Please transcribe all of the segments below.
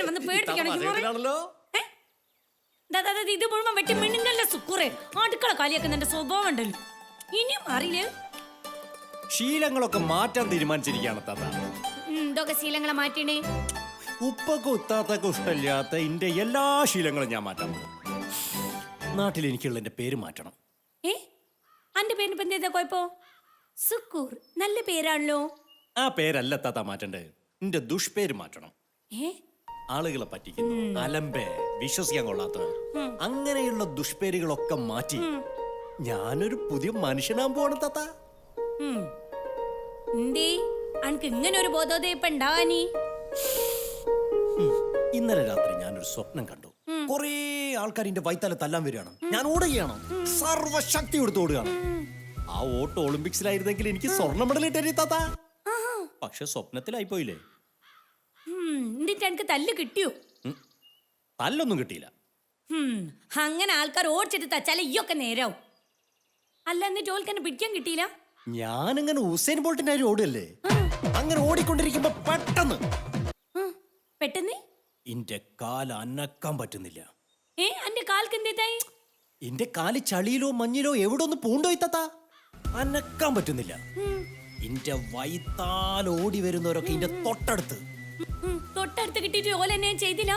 എന്നെ വന്ന് പേടിപ്പിക്കണം ഏ? ദാ, ദാ, ദാ, ഇത് മുഴുവൻ വെട്ടി മിണ്ണുങ്ങല്ല സുക്കുറെ. അടുക്കള കാലിയാക്കുന്നതിന്റെ സ്വഭാവം ഉണ്ടല്ലോ. ഇനിയും അറിയില്ലേ? ശീലങ്ങളൊക്കെ മാറ്റാൻ തീരുമാനിച്ചിരിക്കുകയാണ് താത്ത. ഉം, ഇതൊക്കെ ശീലങ്ങളെ മാറ്റിണേ. ഉപ്പൊക്കെ ഉത്താത്തൊക്കെ ഇഷ്ടമില്ലാത്ത എന്റെ എല്ലാ ശീലങ്ങളും ഞാൻ മാറ്റാൻ പോകും. നാട്ടിൽ എനിക്കുള്ള എന്റെ പേര് മാറ്റണം. ഏ? അന്റെ പേരിന് ഇപ്പൊ എന്താ കുഴപ്പോ? സുക്കൂർ നല്ല പേരാണല്ലോ. ആ പേരല്ല താത്ത മാറ്റണ്ടേ. എന്റെ ദുഷ്പേര് മാറ്റണം. ഏ? ആളുകളെ പറ്റിക്കുന്നു. അലമ്പേ വിശ്വസിക്കാൻ കൊള്ളാത്തവർ അങ്ങനെയുള്ള ദുഷ്പേരുകളൊക്കെ മാറ്റി ഞാനൊരു പുതിയ മനുഷ്യനാൻ പോണ താത്ത. അനക്ക് ഇങ്ങനെ ഒരു ഇന്നലെ രാത്രി ഞാനൊരു സ്വപ്നം കണ്ടു. കൊറേ ആൾക്കാർ എന്റെ വൈത്താലെ തല്ലാൻ വരികയാണ്. ഞാൻ ഓടുകയാണ്. സർവശക്തി എടുത്ത് ഓടുകയാണ്. ആ ഓട്ടോ ഒളിമ്പിക്സിലായിരുന്നെങ്കിൽ എനിക്ക് സ്വർണ മെഡൽ ഇട്ടേ താത്ത. പക്ഷെ സ്വപ്നത്തിലായി പോയില്ലേ എന്നിട്ട് എനിക്ക് തല്ല് കിട്ടിയോ. തല്ലൊന്നും കിട്ടിയില്ല. അങ്ങനെ ആൾക്കാർ ഓടിച്ചിട്ട് തച്ചാലേ ഈയൊക്കെ നേരാവും. അല്ല എന്നിട്ട് എന്നെ പിടിക്കാൻ കിട്ടിയില്ല? ഞാനിങ്ങനെ ഉസൈൻ ബോൾട്ടിന്റെ കാര്യം ഓടുകല്ലേ അങ്ങനെ ഓടിക്കൊണ്ടിരിക്കുമ്പോ പെട്ടെന്ന്. പെട്ടെന്ന്? ഇന്റെ കാൽ അനക്കാൻ പറ്റുന്നില്ല. ഏ അന്റെ കാൽക്ക് എന്തേതായി എന്റെ കാൽ ചളിയിലോ മഞ്ഞിലോ എവിടെ ഒന്ന് പൂണ്ടോയി തത്ത അനക്കാൻ പറ്റുന്നില്ല. ഇന്റെ വൈത്താൽ ഓടി വരുന്നവരൊക്കെ ഇന്റെ തൊട്ടടുത്ത്. തൊട്ടടുത്ത് കിട്ടിയിട്ട് ഓല എന്നെ ചെയ്തില്ല.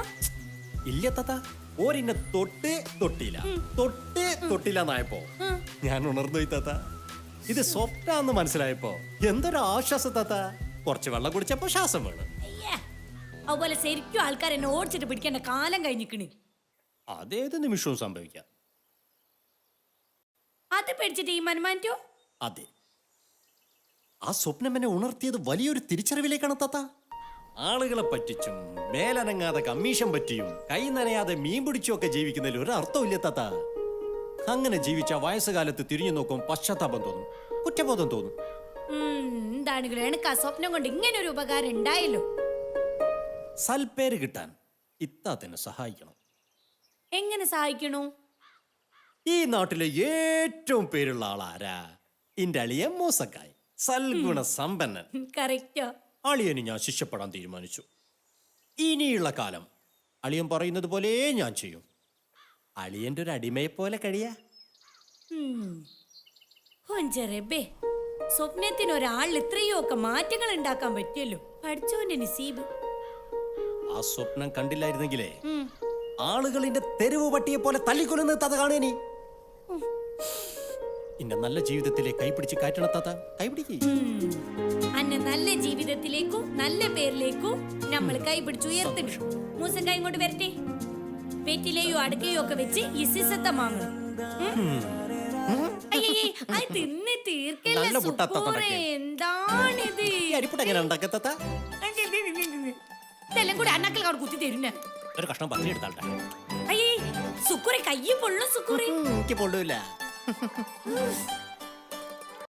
ഇല്ല തത്ത. ഓരെന്നെ തൊട്ട് തൊട്ടില്ല. തൊട്ട് തൊട്ടില്ല എന്നായപ്പോ ഞാൻ ഉണർന്നു തത്ത. ഇത് സ്വപ്നാന്ന് മനസ്സിലായപ്പോ എന്തൊരു ആശ്വാസ തത്ത. കുറച്ച് വെള്ളം കുടിച്ചപ്പോ ശ്വാസം വേണം. അതുപോലെ ശരിക്കും ആൾക്കാർ എന്നെ ഓടിച്ചിട്ട് പിടിക്കേണ്ട കാലം കഴിഞ്ഞിക്കണ്. അതേത് നിമിഷവും സംഭവിക്കാം. അത് പേടിച്ചിട്ട് ഈ മനുമാറ്റോ അതെ. ആ സ്വപ്നം എന്നെ ഉണർത്തിയത് വലിയൊരു തിരിച്ചറിവിലേക്കാണ് താത്ത. ആളുകളെ പറ്റിച്ചും മേലനങ്ങാതെ കമ്മീഷൻ പറ്റിയും കൈ നനയാതെ മീൻ പിടിച്ചും ഒക്കെ ജീവിക്കുന്നതിൽ ഒരു അർത്ഥമില്ല താത്ത. അങ്ങനെ ജീവിച്ച വയസ്സുകാലത്ത് തിരിഞ്ഞു നോക്കും പശ്ചാത്താപം തോന്നും കുറ്റബോധം തോന്നും. എന്താണെങ്കിലും എനിക്ക് ആ സ്വപ്നം കൊണ്ട് ഇങ്ങനെ ഒരു ഉപകാരം ഉണ്ടായല്ലോ. സൽപ്പേര് കിട്ടാൻ ഇത്താത്തിനെ സഹായിക്കണം. എങ്ങനെ സഹായിക്കണു? ഈ നാട്ടിലെ ഏറ്റവും പേരുള്ള ആളാരാ? ഇന്റെ അളിയ മോസക്കായി സൽഗുണ സമ്പന്നൻ. കറക്റ്റോ അളിയന് ഞാൻ ശിക്ഷപ്പെടാൻ തീരുമാനിച്ചു. ഇനിയുള്ള കാലം അളിയൻ പറയുന്നത് പോലെ ഞാൻ ചെയ്യും. അളിയന്റെ ഒരു അടിമയെ പോലെ കഴിയാ. ഹൊഞ്ചറബേ സ്വപ്നത്തിന് ഒരാളിൽ ഇത്രയോ ഒക്കെ മാറ്റങ്ങൾ ഉണ്ടാക്കാൻ പറ്റിയല്ലോ പഠിച്ചോന്റെ നിസീബ്. ആ സ്വപ്നം കണ്ടില്ലായിരുന്നെങ്കിലേ. ആളുകളിന്റെ തെരുവ് പട്ടിയെ പോലെ തല്ലിക്കൊല്ലുന്നത് അത് കാണേനി ഇന്റെ നല്ല ജീവിതത്തിലെ കൈപിടിച്ച് കയറ്റണ തത കൈപിടിക്ക്. ഉം. അന്നെ നല്ല ജീവിതത്തിലേക്കും നല്ല പേരിലേക്കും നമ്മൾ കൈ പിടിച്ച് ഉയർത്തിടും മൂസൻ കൈ ഇങ്ങോട്ട് വരട്ടെ. വെറ്റിലെയോ അടുക്കയോ ഒക്കെ വെച്ച് തീർക്കല്ല. എന്താണിത്? ഈ തത്ത? ഇതെല്ലാം കൂടി അവിടെ കുത്തി തരുന്ന. ഒരു കഷ്ണം എടുത്താട്ടെ അയ്യേ സുക്കുറെ കയ്യും പൊള്ളും സുക്കൂറി. എനിക്ക് പൊള്ളൂല Ha ha ha!